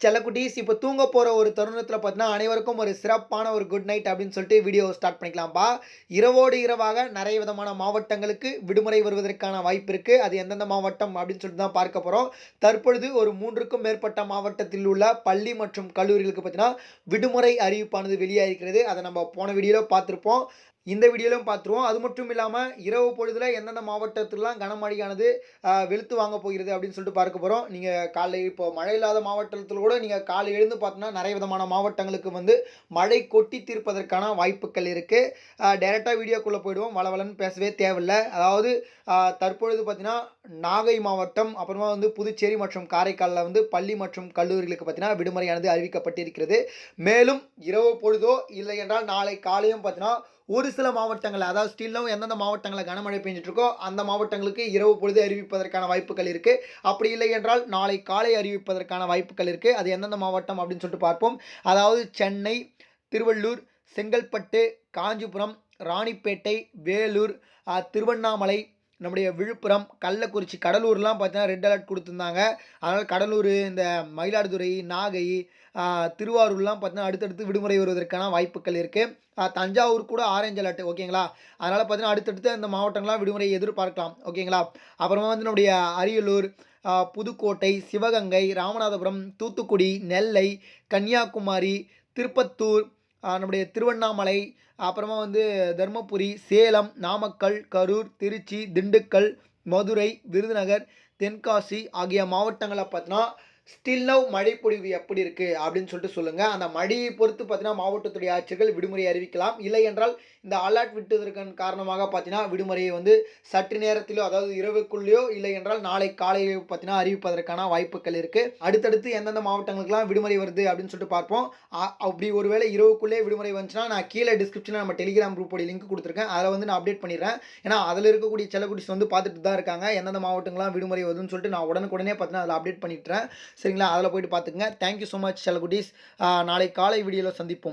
செல்லக்குட்டீஸ் இப்போ தூங்க போகிற ஒரு தருணத்தில் பார்த்தீங்கன்னா அனைவருக்கும் ஒரு சிறப்பான ஒரு குட் நைட் அப்படின்னு சொல்லிட்டு வீடியோ ஸ்டார்ட் பண்ணிக்கலாம்ப்பா இரவோடு இரவாக நிறைய விதமான மாவட்டங்களுக்கு விடுமுறை வருவதற்கான வாய்ப்பு இருக்குது அது எந்தெந்த மாவட்டம் அப்படின்னு சொல்லிட்டு தான் பார்க்க போகிறோம் தற்பொழுது ஒரு மூன்றுக்கும் மேற்பட்ட மாவட்டத்தில் உள்ள பள்ளி மற்றும் கல்லூரிகளுக்கு பார்த்தீங்கன்னா விடுமுறை அறிவிப்பானது வெளியாகிருக்கிறது அதை நம்ம போன வீடியோவில் பார்த்துருப்போம். இந்த வீடியோலையும் பார்த்துருவோம். அது மட்டும் இல்லாமல் இரவு பொழுதில் எந்தெந்த மாவட்டத்திலலாம் கனமழையானது வெளுத்து வாங்க போகிறது அப்படின்னு சொல்லிட்டு பார்க்க போகிறோம் நீங்கள் காலை இப்போ மழை இல்லாத மாவட்டத்தில் கூட நீங்கள் காலை எழுந்து பார்த்தோன்னா நிறைய விதமான மாவட்டங்களுக்கு வந்து மழை கொட்டி தீர்ப்பதற்கான வாய்ப்புகள் இருக்குது டேரெக்டாக வீடியோக்குள்ளே போயிடுவோம். வளவலன்னு பேசவே தேவையில்லை. அதாவது தற்பொழுது பார்த்தீங்கன்னா நாகை மாவட்டம் அப்புறமா வந்து புதுச்சேரி மற்றும் காரைக்காலில் வந்து பள்ளி மற்றும் கல்லூரிகளுக்கு பார்த்தீங்கன்னா விடுமுறையானது அறிவிக்கப்பட்டிருக்கிறது. மேலும் இரவு பொழுதோ இல்லை என்றால் நாளை காலையும் பார்த்தீங்கன்னா ஒரு சில மாவட்டங்கள் அதாவது ஸ்டில்லும் எந்தெந்த மாவட்டங்களில் கனமழை பெஞ்சிட்டு இருக்கோ அந்த மாவட்டங்களுக்கு இரவு பொழுது அறிவிப்பதற்கான வாய்ப்புகள் இருக்குது அப்படி இல்லை என்றால் நாளை காலை அறிவிப்பதற்கான வாய்ப்புகள் இருக்குது அது எந்தெந்த மாவட்டம் அப்படின்னு சொல்லிட்டு பார்ப்போம். அதாவது சென்னை திருவள்ளூர் செங்கல்பட்டு காஞ்சிபுரம் ராணிப்பேட்டை வேலூர் திருவண்ணாமலை நம்முடைய விழுப்புரம் கள்ளக்குறிச்சி கடலூர்லாம் பார்த்தீங்கன்னா ரெட் அலர்ட் கொடுத்துருந்தாங்க. அதனால் கடலூர் இந்த மயிலாடுதுறை நாகை திருவாரூர்லாம் பார்த்தீங்கன்னா அடுத்தடுத்து விடுமுறை வருவதற்கான வாய்ப்புகள் இருக்குது தஞ்சாவூர் கூட ஆரஞ்சு அலர்ட் ஓகேங்களா? அதனால் பார்த்தீங்கன்னா அடுத்தடுத்து அந்த மாவட்டங்கள்லாம் விடுமுறை எதிர்பார்க்கலாம் ஓகேங்களா? அப்புறமா வந்து நம்முடைய அரியலூர் புதுக்கோட்டை சிவகங்கை ராமநாதபுரம் தூத்துக்குடி நெல்லை கன்னியாகுமரி திருப்பத்தூர் நம்முடைய திருவண்ணாமலை அப்புறமா வந்து தருமபுரி சேலம் நாமக்கல் கரூர் திருச்சி திண்டுக்கல் மதுரை விருதுநகர் தென்காசி ஆகிய மாவட்டங்களை பார்த்தீங்கன்னா ஸ்டில் நவ் மழைப்பொழிவு எப்படி இருக்குது அப்படின்னு சொல்லிட்டு சொல்லுங்கள் அந்த மழையை பொறுத்து பார்த்தீங்கன்னா மாவட்டத்துடைய ஆட்சியர்கள் விடுமுறை அறிவிக்கலாம். இல்லை என்றால் இந்த அலர்ட் விட்டதற்கான காரணமாக பார்த்தீங்கன்னா விடுமுறையை வந்து சற்று நேரத்திலோ அதாவது இரவுக்குள்ளேயோ இல்லை என்றால் நாளை காலையிலோ பார்த்தீங்கன்னா அறிவிப்பதற்கான வாய்ப்புகள் இருக்குது அடுத்தடுத்து எந்தெந்த மாவட்டங்களுக்கெல்லாம் விடுமுறை வருது அப்படின்னு சொல்லிட்டு பார்ப்போம். அ- அப்படி ஒருவேளை இரவுக்குள்ளே விடுமுறை வந்துச்சுன்னா நான் கீழே டிஸ்கிரிப்ஷனில் நம்ம டெலிகிராம் குரூப்போட லிங்க் கொடுத்துருக்கேன். அதில் வந்து நான் அப்டேட் பண்ணிடுறேன். ஏன்னா அதில் இருக்கக்கூடிய செல்லக்குடிஸ் வந்து பார்த்துட்டு தான் இருக்காங்க. எந்தெந்த மாவட்டங்கள்லாம் விடுமுறை வருதுன்னு சொல்லிட்டு நான் உடனுக்குடனே பார்த்தீங்கன்னா அதில் அப்டேட் பண்ணிட்டுறேன். சரிங்களா? அதில் போயிட்டு பார்த்துக்குங்க. தேங்க்யூ ஸோ மச் செல்லக்குட்டீஸ். நாளை காலை வீடியோவில் சந்திப்போம்.